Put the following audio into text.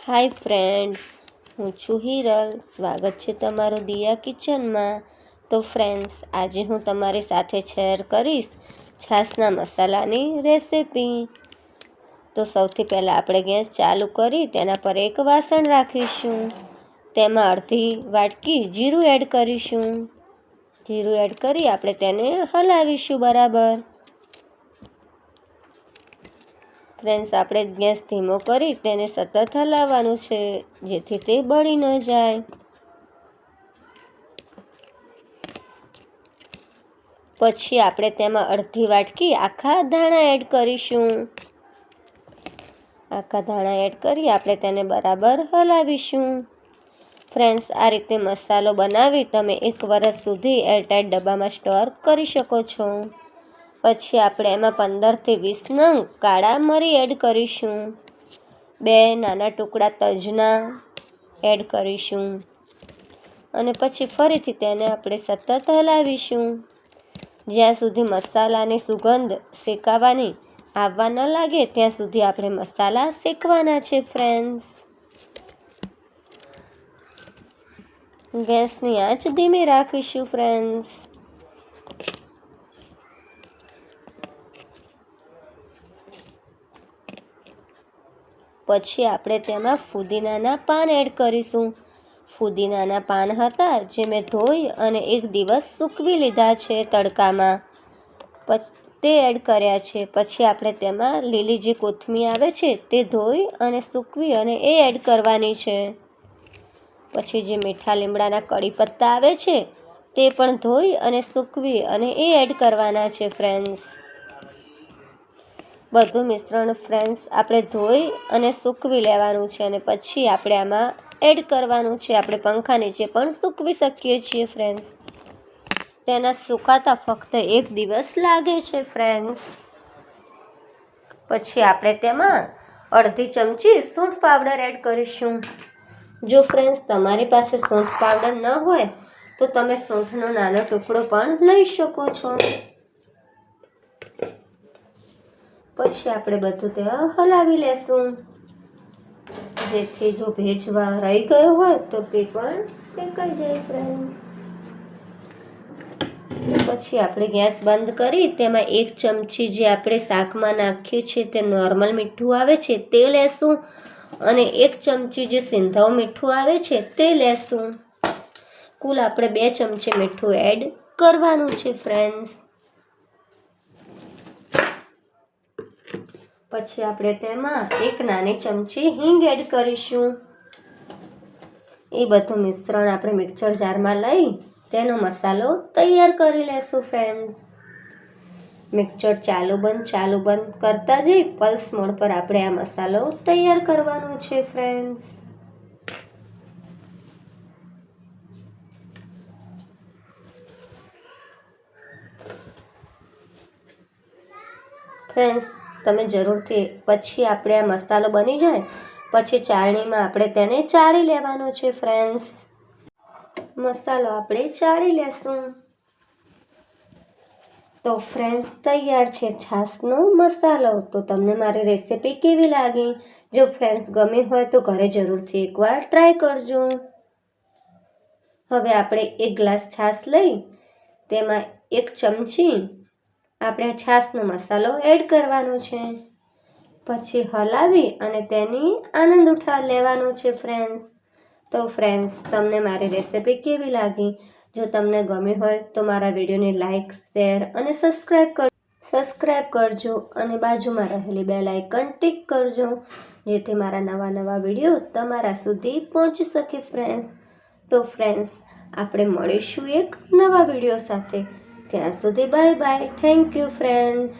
હાય friend, હું છું હિરલ. સ્વાગત છે તમારું દિયા કિચનમાં. તો ફ્રેન્ડ્સ, આજે હું તમારી સાથે શેર કરીશ છાશના મસાલાની રેસિપી. તો સૌથી પહેલાં આપણે ગેસ ચાલુ કરી, તેના પર એક વાસણ રાખીશું. તેમાં અડધી વાટકી જીરું એડ કરીશું. જીરું એડ કરી આપણે તેને હલાવીશું બરાબર. ફ્રેન્ડ્સ આપણે ગેસ ધીમો કરી તેને સતત હલાવવાનું છે, જેથી તે બળી ન જાય. પછી આપણે તેમાં અડધી વાટકી આખા ધાણા એડ કરીશું. આખા ધાણા એડ કરી આપણે તેને બરાબર હલાવીશું. ફ્રેન્ડ્સ આ રીતે મસાલો બનાવી તમે એક વર્ષ સુધી એરટાઈટ ડબ્બામાં સ્ટોર કરી શકો છો. પછી આપણે એમાં પંદરથી વીસ નંગ કાળા મરી એડ કરીશું. બે નાના ટુકડા તજના એડ કરીશું. અને પછી ફરીથી તેને આપણે સતત હલાવીશું. જ્યાં સુધી મસાલાની સુગંધ શેકાવાની આવવા ન લાગે, ત્યાં સુધી આપણે મસાલા શેકવાના છે ફ્રેન્ડ્સ ગેસની આંચ ધીમી રાખીશું ફ્રેન્ડ્સ પછી આપણે તેમાં ફુદીનાના પાન એડ કરીશું. ફુદીનાના પાન હતા જે મેં ધોઈ અને એક દિવસ સૂકવી લીધા છે તડકામાં. પછી, તે એડ કર્યા છે. પછી આપણે તેમાં લીલી જે કોથમી આવે છે તે ધોઈ અને સૂકવી અને એ એડ કરવાની છે. પછી જે મીઠા લીમડાના કડી પત્તા આવે છે તે પણ ધોઈ અને સૂકવી અને એ એડ કરવાના છે, ફ્રેન્ડ્સ. બધું મિશ્રણ ફ્રેન્ડ્સ આપણે ધોઈ અને સૂકવી લેવાનું છે અને પછી આપણે આમાં એડ કરવાનું છે. આપણે પંખા નીચે પણ સૂકવી શકીએ છીએ ફ્રેન્ડ્સ તેના સુકાતા ફક્ત એક દિવસ લાગે છે ફ્રેન્ડ્સ પછી આપણે તેમાં અડધી ચમચી સૂંઠ પાવડર એડ કરીશું. જો ફ્રેન્ડ્સ તમારી પાસે સૂંઠ પાવડર ન હોય, તો તમે સૂંઠનો નાનો ટુકડો પણ લઈ શકો છો. પછી આપણે બધું તે હલાવી લેશું. જેથી જો ભેજવા રહી ગયો હોય તો તે પણ શેકાઈ જાય ફ્રેન્ડ પછી આપણે ગેસ બંધ કરી તેમાં એક ચમચી જે આપણે શાકમાં નાખીએ છીએ તે નોર્મલ મીઠું આવે છે તે લેશું અને એક ચમચી જે સિંધાવ મીઠું આવે છે તે લેશું. કુલ આપણે બે ચમચી મીઠું એડ કરવાનું છે ફ્રેન્ડ્સ પછી આપણે તેમાં એક નાની ચમચી હિંગ એડ કરીશું. એ બધું મિશ્રણ આપણે મિક્સર જારમાં લઈ તેનો મસાલો તૈયાર કરી લેશું ફ્રેન્ડ્સ મિક્સર ચાલુ બંધ ચાલુ બંધ કરતા જઈ પલ્સ મોડ પર આપણે આ મસાલો તૈયાર કરવાનો છે ફ્રેન્ડ્સ ફ્રેન્ડ્સ તમે જરૂરથી પછી આપણે આ મસાલો બની જાય, પછી ચાળણીમાં આપણે તેને ચાળી લેવાનો છે ફ્રેન્ડ્સ મસાલો આપણે ચાળી લેશું. તો ફ્રેન્ડ્સ તૈયાર છે છાશનો મસાલો. તો તમને મારી રેસીપી કેવી લાગી? જો ફ્રેન્ડ્સ ગમી હોય તો ઘરે જરૂરથી એકવાર ટ્રાય કરજો. હવે આપણે એક ગ્લાસ છાશ લઈ, તેમાં એક ચમચી આપણે છાશનો મસાલો એડ કરવાનો છે. પછી હલાવી અને તેની આનંદ ઉઠા લેવાનો છે ફ્રેન્ડ્સ તો ફ્રેન્ડ્સ તમને મારી રેસિપી કેવી લાગી? જો તમને ગમી હોય તો મારા વિડીયોને લાઇક શેર અને સબસ્ક્રાઈબ કર સબસ્ક્રાઈબ કરજો અને બાજુમાં રહેલી બે લાઇકન ટિક કરજો, જેથી મારા નવા નવા વીડિયો તમારા સુધી પહોંચી શકે ફ્રેન્ડ્સ તો ફ્રેન્ડ્સ આપણે મળીશું એક નવા વીડિયો સાથે. ત્યાં સુધી bye bye. Thank you friends